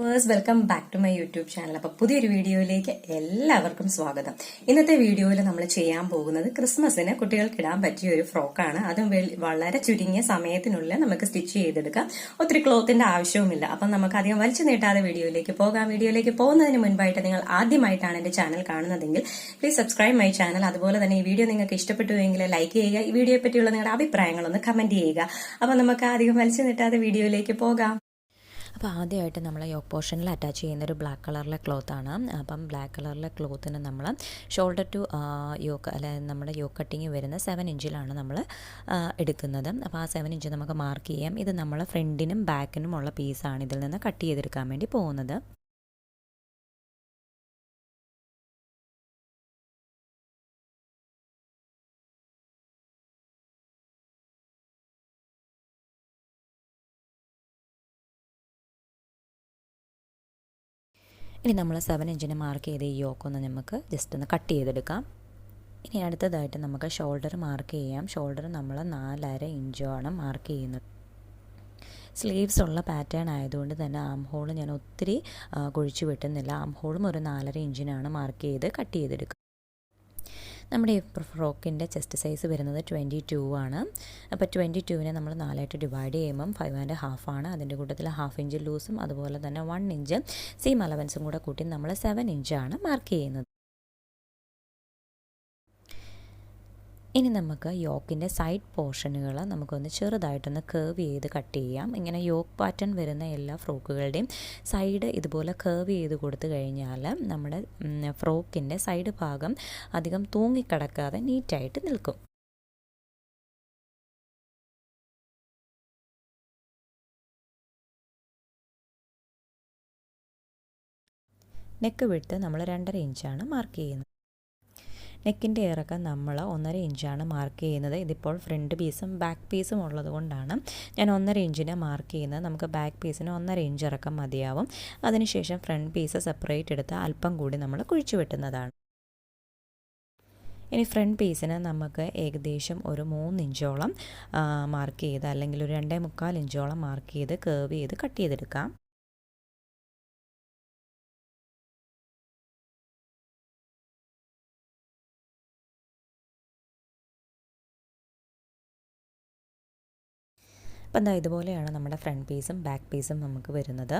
Verse welcome back to my YouTube channel അപ്പോൾ പുതിയൊരു വീഡിയോയിലേക്ക് എല്ലാവർക്കും സ്വാഗതം. ഇന്നത്തെ വീഡിയോയിൽ നമ്മൾ ചെയ്യാൻ പോകുന്നത് ക്രിസ്മസിന് കുട്ടികൾക്ക് ഇടാൻ പറ്റിയ ഒരു ഫ്രോക്കാണ്. അതും വളരെ ചുരുങ്ങിയ സമയത്തിനുള്ളിൽ നമുക്ക് സ്റ്റിച്ച് ചെയ്തെടുക്കാം. ഒത്തിരി ക്ലോത്തിന്റെ ആവശ്യവുമില്ല. അപ്പം നമുക്ക് അധികം വലിച്ചു നീട്ടാതെ വീഡിയോയിലേക്ക് പോകാം. വീഡിയോയിലേക്ക് പോകുന്നതിന് മുൻപായിട്ട് നിങ്ങൾ ആദ്യമായിട്ടാണ് എന്റെ ചാനൽ കാണുന്നതെങ്കിൽ പ്ലീസ് സബ്സ്ക്രൈബ് മൈ ചാനൽ അതുപോലെ തന്നെ ഈ വീഡിയോ നിങ്ങൾക്ക് ഇഷ്ടപ്പെട്ടുവെങ്കിൽ ലൈക്ക് ചെയ്യുക. ഈ വീഡിയോയെ പറ്റിയുള്ള നിങ്ങളുടെ അഭിപ്രായങ്ങളൊന്ന് കമന്റ് ചെയ്യുക. അപ്പം നമുക്ക് അധികം വലിച്ചു നീട്ടാതെ വീഡിയോയിലേക്ക് പോകാം. അപ്പോൾ ആദ്യമായിട്ട് നമ്മൾ യോക്ക് പോർഷനിൽ അറ്റാച്ച് ചെയ്യുന്ന ഒരു ബ്ലാക്ക് കളറിലെ ക്ലോത്ത് ആണ്. അപ്പം ബ്ലാക്ക് കളറിലെ ക്ലോത്തിന് നമ്മൾ ഷോൾഡർ ടു യോക്ക് അല്ല നമ്മുടെ യോക്ക് കട്ടിങ് വരുന്ന സെവൻ ഇഞ്ചിലാണ് നമ്മൾ എടുക്കുന്നത്. അപ്പോൾ ആ സെവൻ ഇഞ്ച് നമുക്ക് മാർക്ക് ചെയ്യാം. ഇത് നമ്മൾ ഫ്രണ്ടിനും ബാക്കിനും ഉള്ള പീസാണ് ഇതിൽ നിന്ന് കട്ട് ചെയ്തെടുക്കാൻ വേണ്ടി പോകുന്നത്. ഇനി നമ്മൾ സെവൻ ഇഞ്ചിന് മാർക്ക് ചെയ്ത് ഈ യോക്കൊന്ന് നമുക്ക് ജസ്റ്റ് ഒന്ന് കട്ട് ചെയ്തെടുക്കാം. ഇനി അടുത്തതായിട്ട് നമുക്ക് ഷോൾഡർ മാർക്ക് ചെയ്യാം. ഷോൾഡർ നമ്മൾ നാലര ഇഞ്ചാണ് മാർക്ക് ചെയ്യുന്നത്. സ്ലീവ്സ് ഉള്ള പാറ്റേൺ ആയതുകൊണ്ട് തന്നെ ആം ഹോൾ ഞാൻ ഒത്തിരി കുഴിച്ചു വെട്ടുന്നില്ല. ആം ഹോളും ഒരു നാലര ഇഞ്ചിനാണ് മാർക്ക് ചെയ്ത് കട്ട് ചെയ്തെടുക്കുക. നമ്മുടെ ഈ ഫ്രോക്കിന്റെ ചെസ്റ്റ് സൈസ് വരുന്നത് ട്വന്റി ടു ആണ്. അപ്പോൾ ട്വന്റി ടുവിനെ നമ്മൾ നാലായിട്ട് ഡിവൈഡ് ചെയ്യുമ്പം ഫൈവ് ആൻഡ് ഹാഫ് ആണ്. അതിന്റെ കൂട്ടത്തിൽ ഹാഫ് ഇഞ്ച് ലൂസും അതുപോലെ തന്നെ വൺ ഇഞ്ച് സീം അലവൻസും കൂടെ കൂട്ടി നമ്മൾ സെവൻ ഇഞ്ചാണ് മാർക്ക് ചെയ്യുന്നത്. ഇനി നമുക്ക് യോക്കിന്റെ സൈഡ് പോർഷനുകൾ നമുക്കൊന്ന് ചെറുതായിട്ടൊന്ന് കേർവ് ചെയ്ത് കട്ട് ചെയ്യാം. ഇങ്ങനെ യോക്ക് പാറ്റേൺ വരുന്ന എല്ലാ ഫ്രോക്കുകളുടെയും സൈഡ് ഇതുപോലെ കേർവ് ചെയ്ത് കൊടുത്തു കഴിഞ്ഞാൽ നമ്മുടെ ഫ്രോക്കിന്റെ സൈഡ് ഭാഗം അധികം തൂങ്ങിക്കിടക്കാതെ നീറ്റായിട്ട് നിൽക്കും. നെക്ക് വിട്ട് നമ്മൾ രണ്ടര ഇഞ്ചാണ് മാർക്ക് ചെയ്യുന്നത്. നെക്കിന്റെ ഇറക്കം നമ്മൾ ഒന്നര ഇഞ്ചാണ് മാർക്ക് ചെയ്യുന്നത്. ഇതിപ്പോൾ ഫ്രണ്ട് പീസും ബാക്ക് പീസും ഉള്ളത് കൊണ്ടാണ് ഞാൻ ഒന്നര ഇഞ്ചിനെ മാർക്ക് ചെയ്യുന്നത്. നമുക്ക് ബാക്ക് പീസിന് ഒന്നര ഇഞ്ച് ഇറക്കം മതിയാവും. അതിനുശേഷം ഫ്രണ്ട് പീസ് സെപ്പറേറ്റ് എടുത്ത് അല്പം കൂടി നമ്മൾ കുഴിച്ചു വെട്ടുന്നതാണ്. ഇനി ഫ്രണ്ട് പീസിന് നമുക്ക് ഏകദേശം ഒരു മൂന്ന് ഇഞ്ചോളം മാർക്ക് ചെയ്ത് അല്ലെങ്കിൽ ഒരു രണ്ടേ മുക്കാൽ ഇഞ്ചോളം മാർക്ക് ചെയ്ത് കേർവ് ചെയ്ത് കട്ട് ചെയ്തെടുക്കാം. അപ്പം എന്താ ഇതുപോലെയാണ് നമ്മുടെ ഫ്രണ്ട് പീസും ബാക്ക് പീസും നമുക്ക് വരുന്നത്.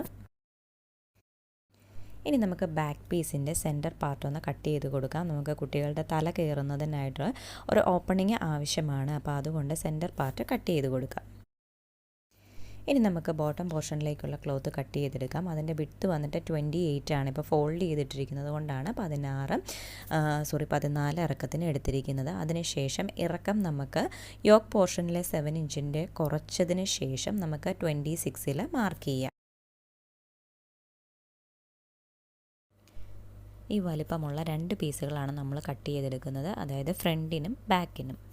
ഇനി നമുക്ക് ബാക്ക് പീസിന്റെ സെന്റർ പാർട്ട് ഒന്ന് കട്ട് ചെയ്ത് കൊടുക്കാം. നമുക്ക് കുട്ടികളുടെ തല കയറുന്നതിനായിട്ട് ഒരു ഓപ്പണിങ് ആവശ്യമാണ്. അപ്പോൾ അതുകൊണ്ട് സെന്റർ പാർട്ട് കട്ട് ചെയ്ത് കൊടുക്കാം. ഇനി നമുക്ക് ബോട്ടം പോർഷനിലേക്കുള്ള ക്ലോത്ത് കട്ട് ചെയ്തെടുക്കാം. അതിന്റെ വിട്ട് വന്നിട്ട് ട്വന്റി എയ്റ്റ് ആണ്. ഇപ്പോൾ ഫോൾഡ് ചെയ്തിട്ടിരിക്കുന്നത് കൊണ്ടാണ് പതിനാറ് സോറി പതിനാല് ഇറക്കത്തിന് എടുത്തിരിക്കുന്നത്. അതിനുശേഷം ഇറക്കം നമുക്ക് യോക്ക് പോർഷനിലെ സെവൻ ഇഞ്ചിന്റെ കുറച്ചതിന് ശേഷം നമുക്ക് ട്വന്റി സിക്സിൽ മാർക്ക് ചെയ്യാം. ഈ വലിപ്പമുള്ള രണ്ട് പീസുകളാണ് നമ്മൾ കട്ട് ചെയ്തെടുക്കുന്നത്. അതായത് ഫ്രണ്ടിനും ബാക്കിനും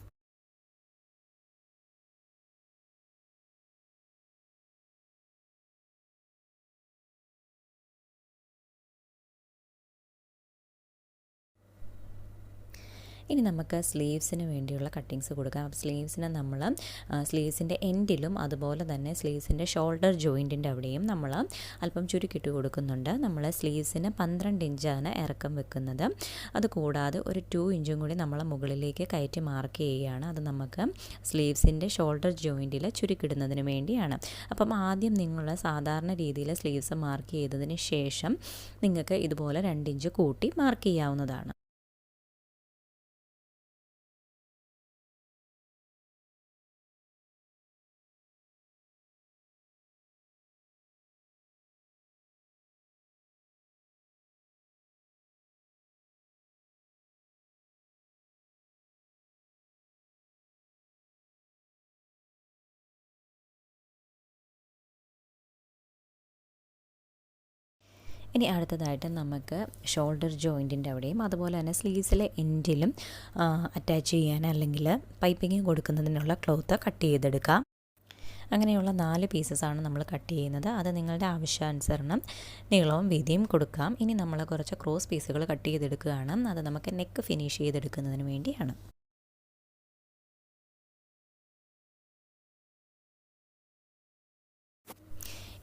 ഇനി നമുക്ക് സ്ലീവ്സിന് വേണ്ടിയുള്ള കട്ടിങ്സ് കൊടുക്കാം. അപ്പോൾ സ്ലീവ്സിന് നമ്മൾ സ്ലീവ്സിന്റെ എൻഡിലും അതുപോലെ തന്നെ സ്ലീവ്സിന്റെ ഷോൾഡർ ജോയിന്റിന്റെ അവിടെയും നമ്മൾ അല്പം ചുരുക്കിട്ട് കൊടുക്കുന്നുണ്ട്. നമ്മൾ സ്ലീവ്സിന് പന്ത്രണ്ട് ഇഞ്ചാണ് ഇറക്കം വെക്കുന്നത്. അതുകൂടാതെ ഒരു ടു ഇഞ്ചും കൂടി നമ്മൾ മുകളിലേക്ക് കയറ്റി മാർക്ക് ചെയ്യുകയാണ്. അത് നമുക്ക് സ്ലീവ്സിന്റെ ഷോൾഡർ ജോയിന്റിൽ ചുരുക്കിടുന്നതിന് വേണ്ടിയാണ്. അപ്പം ആദ്യം നിങ്ങൾ സാധാരണ രീതിയിൽ സ്ലീവ്സ് മാർക്ക് ചെയ്തതിന് ശേഷം നിങ്ങൾക്ക് ഇതുപോലെ രണ്ട് ഇഞ്ച് കൂട്ടി മാർക്ക് ചെയ്യാവുന്നതാണ്. ഇനി അടുത്തതായിട്ട് നമുക്ക് ഷോൾഡർ ജോയിന്റിന്റെ അവിടെയും അതുപോലെ തന്നെ സ്ലീവ്സിലെ എൻഡിലും അറ്റാച്ച് ചെയ്യാൻ അല്ലെങ്കിൽ പൈപ്പിങ് കൊടുക്കുന്നതിനുള്ള ക്ലോത്ത് കട്ട് ചെയ്തെടുക്കാം. അങ്ങനെയുള്ള നാല് പീസസാണ് നമ്മൾ കട്ട് ചെയ്യുന്നത്. അത് നിങ്ങളുടെ ആവശ്യാനുസരണം നീളവും വീതിയും കൊടുക്കാം. ഇനി നമ്മൾ കുറച്ച് ക്രോസ് പീസുകൾ കട്ട് ചെയ്തെടുക്കുകയാണ്. അത് നമുക്ക് നെക്ക് ഫിനിഷ് ചെയ്തെടുക്കുന്നതിന് വേണ്ടിയാണ്.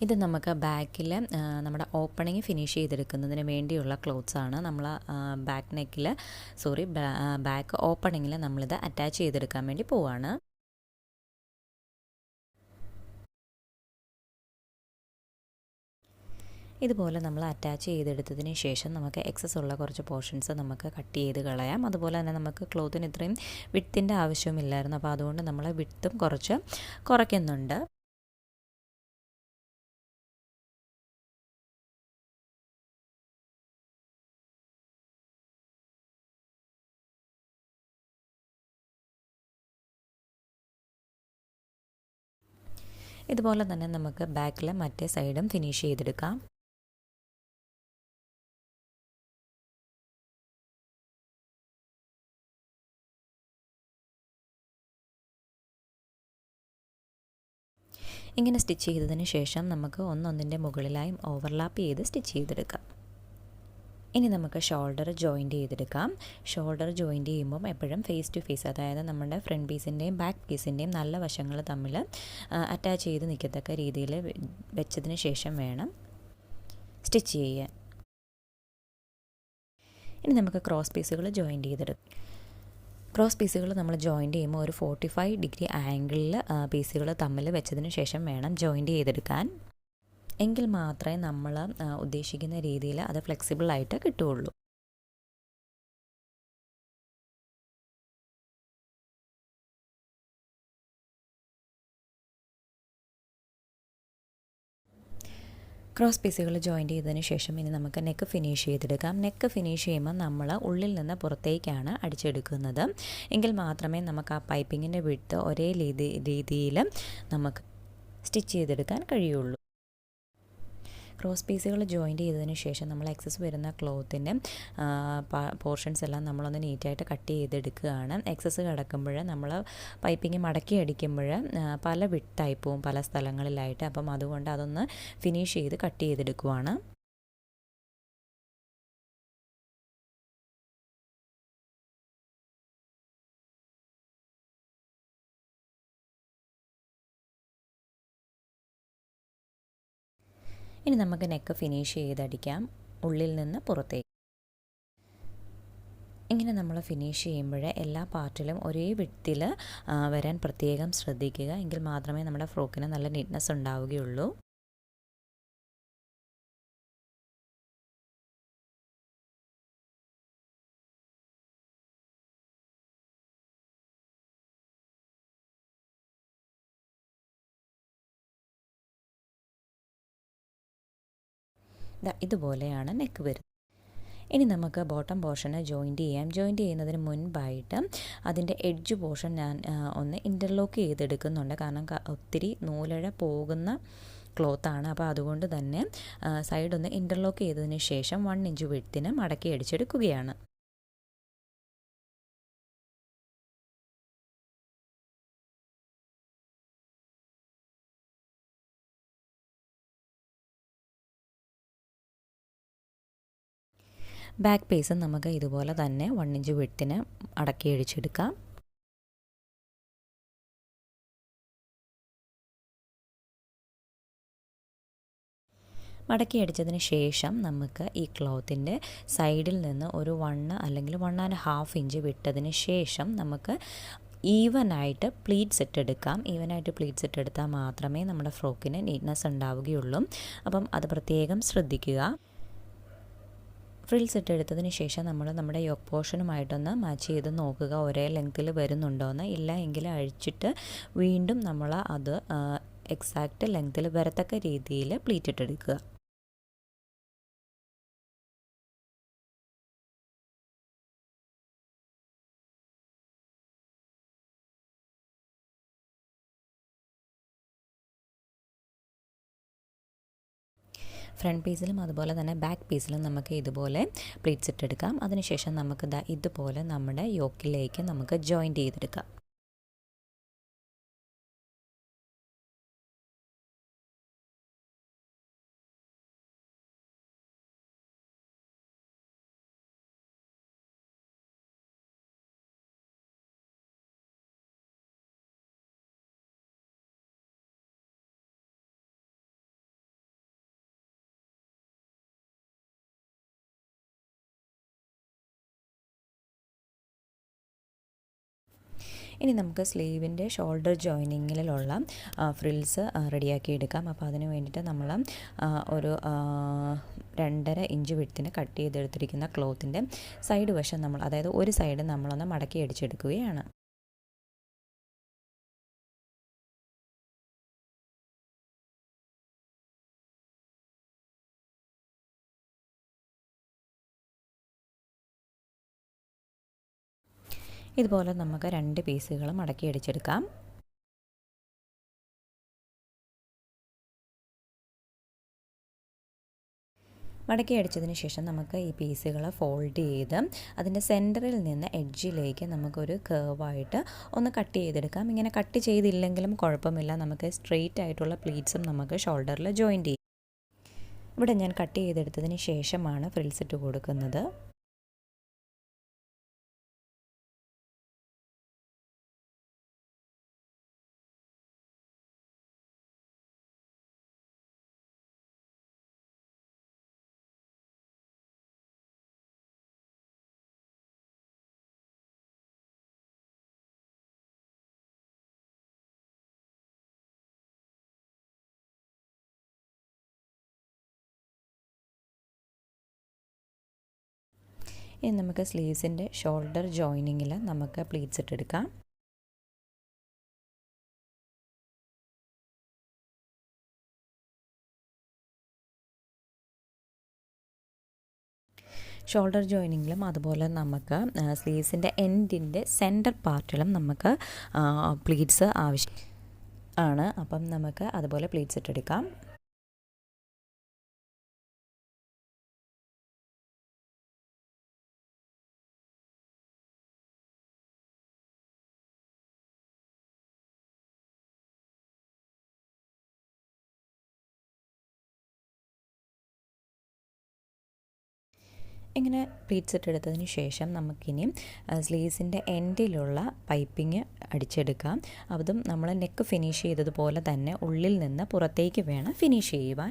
ഇത് നമുക്ക് ബാക്കിൽ നമ്മുടെ ഓപ്പണിങ് ഫിനിഷ് ചെയ്തെടുക്കുന്നതിന് വേണ്ടിയുള്ള ക്ലോത്ത്സ് ആണ്. നമ്മൾ ബാക്ക് നെക്കിൽ സോറി ബാക്ക് ഓപ്പണിങ്ങിൽ നമ്മളിത് അറ്റാച്ച് ചെയ്തെടുക്കാൻ വേണ്ടി പോവാണ്. ഇതുപോലെ നമ്മൾ അറ്റാച്ച് ചെയ്തെടുത്തതിന് ശേഷം നമുക്ക് എക്സസ് ഉള്ള കുറച്ച് പോർഷൻസ് നമുക്ക് കട്ട് ചെയ്ത് കളയാം. അതുപോലെ തന്നെ നമുക്ക് ക്ലോത്തിന് ഇത്രയും വിട്ടിന്റെ ആവശ്യമില്ലായിരുന്നു അപ്പോൾ അതുകൊണ്ട് നമ്മൾ വിട്ടും കുറച്ച് കുറയ്ക്കുന്നുണ്ട്. ഇതുപോലെ തന്നെ നമുക്ക് ബാക്കിലെ മറ്റേ സൈഡും ഫിനിഷ് ചെയ്തെടുക്കാം. ഇങ്ങനെ സ്റ്റിച്ച് ചെയ്തതിന് ശേഷം നമുക്ക് ഒന്നൊന്നിന്റെ മുകളിലായും ഓവർലാപ്പ് ചെയ്ത് സ്റ്റിച്ച് ചെയ്തെടുക്കാം. ഇനി നമുക്ക് ഷോൾഡർ ജോയിന്റ് ചെയ്തെടുക്കാം. ഷോൾഡർ ജോയിന്റ് ചെയ്യുമ്പം എപ്പോഴും ഫേസ് ടു ഫേസ് അതായത് നമ്മുടെ ഫ്രണ്ട് പീസിന്റെയും ബാക്ക് പീസിന്റെയും നല്ല വശങ്ങൾ തമ്മിൽ അറ്റാച്ച് ചെയ്ത് നിൽക്കത്തക്ക രീതിയിൽ വെച്ചതിന് ശേഷം വേണം സ്റ്റിച്ച് ചെയ്യാൻ. ഇനി നമുക്ക് ക്രോസ് പീസുകൾ ജോയിന്റ് ചെയ്തെടുക്കാം. ക്രോസ് പീസുകൾ നമ്മൾ ജോയിന്റ് ചെയ്യുമ്പോൾ ഒരു ഫോർട്ടി ഫൈവ് ഡിഗ്രി ആംഗിളിൽ പീസുകൾ തമ്മിൽ വെച്ചതിന് ശേഷം വേണം ജോയിന്റ് ചെയ്തെടുക്കാൻ. എങ്കിൽ മാത്രമേ നമ്മൾ ഉദ്ദേശിക്കുന്ന രീതിയിൽ അത് ഫ്ലെക്സിബിളായിട്ട് കിട്ടുകയുള്ളൂ. ക്രോസ് പീസുകൾ ജോയിന്റ് ചെയ്തതിന് ശേഷം ഇനി നമുക്ക് നെക്ക് ഫിനിഷ് ചെയ്തെടുക്കാം. നെക്ക് ഫിനിഷ് ചെയ്യുമ്പോൾ നമ്മൾ ഉള്ളിൽ നിന്ന് പുറത്തേക്കാണ് അടിച്ചെടുക്കുന്നത്. എങ്കിൽ മാത്രമേ നമുക്ക് ആ പൈപ്പിങ്ങിന്റെ വിട്ട് ഒരേ രീതി രീതിയിൽ നമുക്ക് സ്റ്റിച്ച് ചെയ്തെടുക്കാൻ കഴിയുള്ളൂ. ക്രോസ് പീസുകൾ ജോയിന്റ് ചെയ്തതിന് ശേഷം നമ്മൾ എക്സസ് വരുന്ന ക്ലോത്തിന്റെ പോർഷൻസ് എല്ലാം നമ്മളൊന്ന് നീറ്റായിട്ട് കട്ട് ചെയ്തെടുക്കുകയാണ്. എക്സസ് കിടക്കുമ്പോൾ നമ്മൾ പൈപ്പിങ് മടക്കി അടിക്കുമ്പോൾ പല വിട്ടായി പോവും പല സ്ഥലങ്ങളിലായിട്ട് അപ്പം അതുകൊണ്ട് അതൊന്ന് ഫിനിഷ് ചെയ്ത് കട്ട് ചെയ്തെടുക്കുവാണ്. ഇനി നമുക്ക് നെക്ക് ഫിനിഷ് ചെയ്തടിക്കാം. ഉള്ളിൽ നിന്ന് പുറത്തേക്ക് ഇങ്ങനെ നമ്മൾ ഫിനിഷ് ചെയ്യുമ്പോൾ എല്ലാ പാർട്ടിലും ഒരേ വിട്ടിൽ വരാൻ പ്രത്യേകം ശ്രദ്ധിക്കുക. എങ്കിൽ മാത്രമേ നമ്മുടെ ഫ്രോക്കിന് നല്ല നീറ്റ്നെസ് ഉണ്ടാവുകയുള്ളൂ. ഇതുപോലെയാണ് നെക്ക് വരുന്നത്. ഇനി നമുക്ക് ബോട്ടം പോർഷന് ജോയിന്റ് ചെയ്യാം. ജോയിന്റ് ചെയ്യുന്നതിന് മുൻപായിട്ട് അതിന്റെ എഡ്ജ് പോർഷൻ ഞാൻ ഒന്ന് ഇന്റർലോക്ക് ചെയ്തെടുക്കുന്നുണ്ട്. കാരണം ഒത്തിരി നൂലഴ പോകുന്ന ക്ലോത്താണ് അപ്പോൾ അതുകൊണ്ട് തന്നെ സൈഡ് ഒന്ന് ഇന്റർലോക്ക് ചെയ്തതിന് ശേഷം വൺ ഇഞ്ച് വിഴുത്തിന് മടക്കി അടിച്ചെടുക്കുകയാണ്. ബാക്ക് പീസും നമുക്ക് ഇതുപോലെ തന്നെ വൺ ഇഞ്ച് വിട്ടിന് അടക്കി അഴിച്ചെടുക്കാം. മടക്കി അടിച്ചതിന് ശേഷം നമുക്ക് ഈ ക്ലോത്തിന്റെ സൈഡിൽ നിന്ന് ഒരു വണ്ണ് അല്ലെങ്കിൽ വൺ ആൻഡ് ഹാഫ് ഇഞ്ച് വിട്ടതിന് ശേഷം നമുക്ക് ഈവനായിട്ട് പ്ലീറ്റ്സ് എടുക്കാം. ഈവനായിട്ട് പ്ലീറ്റ്സ് ഇട്ടെടുത്താൽ മാത്രമേ നമ്മുടെ ഫ്രോക്കിന് നീറ്റ്നെസ് ഉണ്ടാവുകയുള്ളൂ. അപ്പം അത് പ്രത്യേകം ശ്രദ്ധിക്കുക. ഫ്രിൽ സെറ്റ് എടുത്തതിന് ശേഷം നമ്മൾ നമ്മുടെ യോക്ക് പോർഷനുമായിട്ടൊന്ന് മാച്ച് ചെയ്ത് നോക്കുക. ഒരേ ലെങ്ത്തിൽ വരുന്നുണ്ടോയെന്ന് ഇല്ല എങ്കിൽ അഴിച്ചിട്ട് വീണ്ടും നമ്മൾ അത് എക്സാക്റ്റ് ലെങ്ത്തിൽ വരത്തക്ക രീതിയിൽ പ്ലീറ്റ് ഇട്ടെടുക്കുക. ഫ്രണ്ട് പേജിലും അതുപോലെ തന്നെ ബാക്ക് പേജിലും നമുക്ക് ഇതുപോലെ പ്ലീറ്റ്സ് ഇട്ടെടുക്കാം. അതിനുശേഷം നമുക്ക് ഇതുപോലെ നമ്മുടെ യോക്കിലേക്ക് നമുക്ക് ജോയിന്റ് ചെയ്തെടുക്കാം. ഇനി നമുക്ക് സ്ലീവിന്റെ ഷോൾഡർ ജോയിനിങ്ങിലുള്ള ഫ്രിൽസ് റെഡിയാക്കി എടുക്കാം. അപ്പോൾ അതിന് വേണ്ടിയിട്ട് നമ്മൾ ഒരു രണ്ടര ഇഞ്ച് വിടത്തിന് കട്ട് ചെയ്തെടുത്തിരിക്കുന്ന ക്ലോത്തിന്റെ സൈഡ് വശം നമ്മൾ അതായത് ഒരു സൈഡ് നമ്മളൊന്ന് മടക്കി അടിച്ചെടുക്കുകയാണ്. ഇതുപോലെ നമുക്ക് രണ്ട് പീസുകൾ മടക്കി അടിച്ചെടുക്കാം. മടക്കി അടിച്ചതിന് ശേഷം നമുക്ക് ഈ പീസുകൾ ഫോൾഡ് ചെയ്ത് അതിന്റെ സെന്ററിൽ നിന്ന് എഡ്ജിലേക്ക് നമുക്കൊരു കേവായിട്ട് ഒന്ന് കട്ട് ചെയ്തെടുക്കാം. ഇങ്ങനെ കട്ട് ചെയ്തില്ലെങ്കിലും കുഴപ്പമില്ല. നമുക്ക് സ്ട്രെയിറ്റ് ആയിട്ടുള്ള പ്ലീറ്റ്സും നമുക്ക് ഷോൾഡറിൽ ജോയിന്റ് ചെയ്യാം. ഇവിടെ ഞാൻ കട്ട് ചെയ്തെടുത്തതിന് ശേഷമാണ് ഫ്രിൽസ് ഇട്ട് കൊടുക്കുന്നത്. ഇനി നമുക്ക് സ്ലീവ്സിന്റെ ഷോൾഡർ ജോയിനിങ്ങിൽ നമുക്ക് പ്ലീറ്റ്സ് ഇട്ടെടുക്കാം. ഷോൾഡർ ജോയിനിങ്ങിലും അതുപോലെ നമുക്ക് സ്ലീവ്സിന്റെ എൻഡിന്റെ സെന്റർ പാർട്ടിലും നമുക്ക് പ്ലീറ്റ്സ് ആവശ്യം ആണ്. അപ്പം നമുക്ക് അതുപോലെ പ്ലീറ്റ്സ് ഇട്ടെടുക്കാം. ഇങ്ങനെ പ്ലീറ്റ്സ് ഇട്ടെടുത്തതിന് ശേഷം നമുക്കിനി സ്ലീവ്സിന്റെ എൻഡിലുള്ള പൈപ്പിങ് അടിച്ചെടുക്കാം. അതും നമ്മൾ നെക്ക് ഫിനിഷ് ചെയ്തതുപോലെ തന്നെ ഉള്ളിൽ നിന്ന് പുറത്തേക്ക് വേണം ഫിനിഷ് ചെയ്യുവാൻ.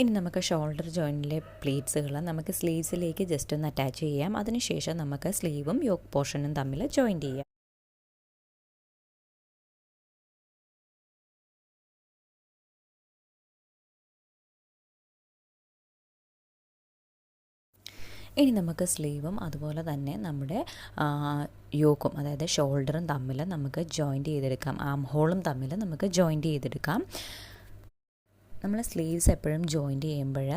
ഇനി നമുക്ക് ഷോൾഡർ ജോയിന്റിലെ പ്ലീറ്റ്സുകൾ നമുക്ക് സ്ലീവ്സിലേക്ക് ജസ്റ്റ് ഒന്ന് അറ്റാച്ച് ചെയ്യാം. അതിനുശേഷം നമുക്ക് സ്ലീവും യോക്ക് പോർഷനും തമ്മിൽ ജോയിന്റ് ചെയ്യാം. ഇനി നമുക്ക് സ്ലീവും അതുപോലെ തന്നെ നമ്മുടെ യോക്കും അതായത് ഷോൾഡറും തമ്മിൽ നമുക്ക് ജോയിന്റ് ചെയ്തെടുക്കാം. ആം ഹോളും തമ്മിൽ നമുക്ക് ജോയിന്റ് ചെയ്തെടുക്കാം. നമ്മൾ സ്ലീവ്സ് എപ്പോഴും ജോയിന്റ് ചെയ്യുമ്പോൾ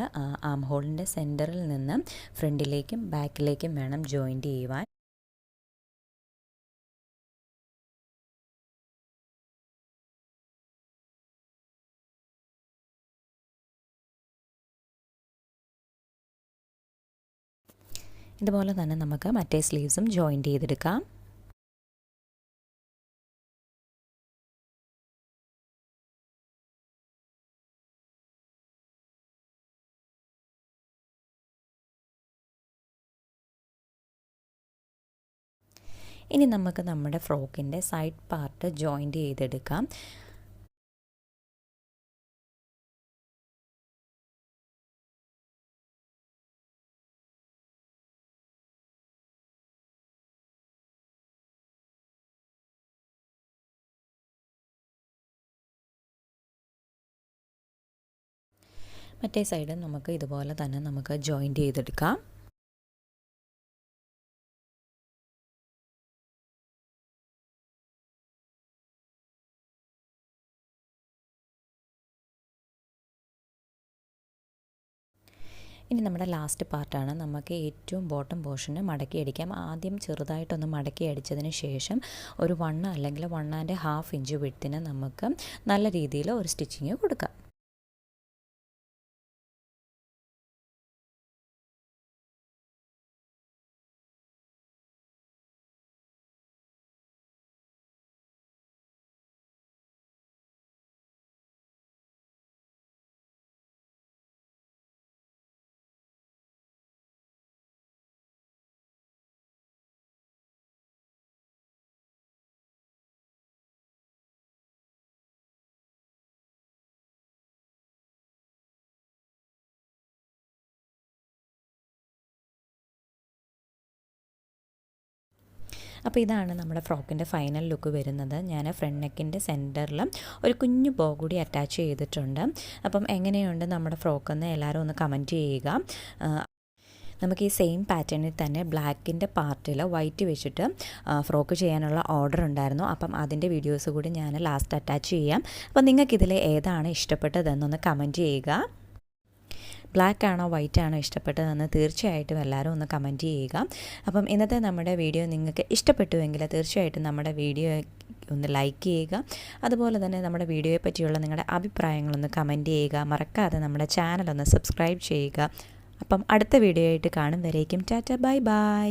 ആം ഹോളിന്റെ സെന്ററിൽ നിന്ന് ഫ്രണ്ടിലേക്കും ബാക്കിലേക്കും വേണം ജോയിന്റ് ചെയ്യുവാൻ. ഇതുപോലെ തന്നെ നമുക്ക് മറ്റേ സ്ലീവ്സും ജോയിന്റ് ചെയ്തെടുക്കാം. ഇനി നമുക്ക് നമ്മുടെ ഫ്രോക്കിന്റെ സൈഡ് പാർട്ട് ജോയിന്റ് ചെയ്തെടുക്കാം. മറ്റേ സൈഡ് നമുക്ക് ഇതുപോലെ തന്നെ നമുക്ക് ജോയിന്റ് ചെയ്തെടുക്കാം. ഇനി നമ്മുടെ ലാസ്റ്റ് പാർട്ടാണ് നമുക്ക് ഏറ്റവും ബോട്ടം പോർഷന് മടക്കി അടിക്കാം. ആദ്യം ചെറുതായിട്ടൊന്ന് മടക്കി അടിച്ചതിന് ശേഷം ഒരു വണ്ണ അല്ലെങ്കിൽ വൺ ആൻഡ് ഹാഫ് ഇഞ്ച് വിട്ടിന് നമുക്ക് നല്ല രീതിയിൽ ഒരു സ്റ്റിച്ചിങ് കൊടുക്കാം. അപ്പോൾ ഇതാണ് നമ്മുടെ ഫ്രോക്കിന്റെ ഫൈനൽ ലുക്ക് വരുന്നത്. ഞാൻ ഫ്രണ്ട് നെക്കിന്റെ സെന്ററിൽ ഒരു കുഞ്ഞു ബോ കൂടി അറ്റാച്ച് ചെയ്തിട്ടുണ്ട്. അപ്പം എങ്ങനെയുണ്ട് നമ്മുടെ ഫ്രോക്ക് എന്ന് എല്ലാവരും ഒന്ന് കമന്റ് ചെയ്യുക. നമുക്ക് ഈ സെയിം പാറ്റേണിൽ തന്നെ ബ്ലാക്കിന്റെ പാർട്ടിൽ വൈറ്റ് വെച്ചിട്ട് ഫ്രോക്ക് ചെയ്യാനുള്ള ഓർഡർ ഉണ്ടായിരുന്നു. അപ്പം അതിന്റെ വീഡിയോസ് കൂടി ഞാൻ ലാസ്റ്റ് അറ്റാച്ച് ചെയ്യാം. അപ്പം നിങ്ങൾക്കിതിൽ ഏതാണ് ഇഷ്ടപ്പെട്ടതെന്നൊന്ന് കമന്റ് ചെയ്യുക. ബ്ലാക്ക് ആണോ വൈറ്റ് ആണോ ഇഷ്ടപ്പെട്ടതെന്ന് തീർച്ചയായിട്ടും എല്ലാവരും ഒന്ന് കമന്റ് ചെയ്യുക. അപ്പം ഇന്നത്തെ നമ്മുടെ വീഡിയോ നിങ്ങൾക്ക് ഇഷ്ടപ്പെട്ടുവെങ്കിൽ തീർച്ചയായിട്ടും നമ്മുടെ വീഡിയോ ഒന്ന് ലൈക്ക് ചെയ്യുക. അതുപോലെ തന്നെ നമ്മുടെ വീഡിയോയെ പറ്റിയുള്ള നിങ്ങളുടെ അഭിപ്രായങ്ങളൊന്ന് കമന്റ് ചെയ്യുക. മറക്കാതെ നമ്മുടെ ചാനൽ ഒന്ന് സബ്സ്ക്രൈബ് ചെയ്യുക. അപ്പം അടുത്ത വീഡിയോ ആയിട്ട് കാണും വരേക്കും. Tata bye bye.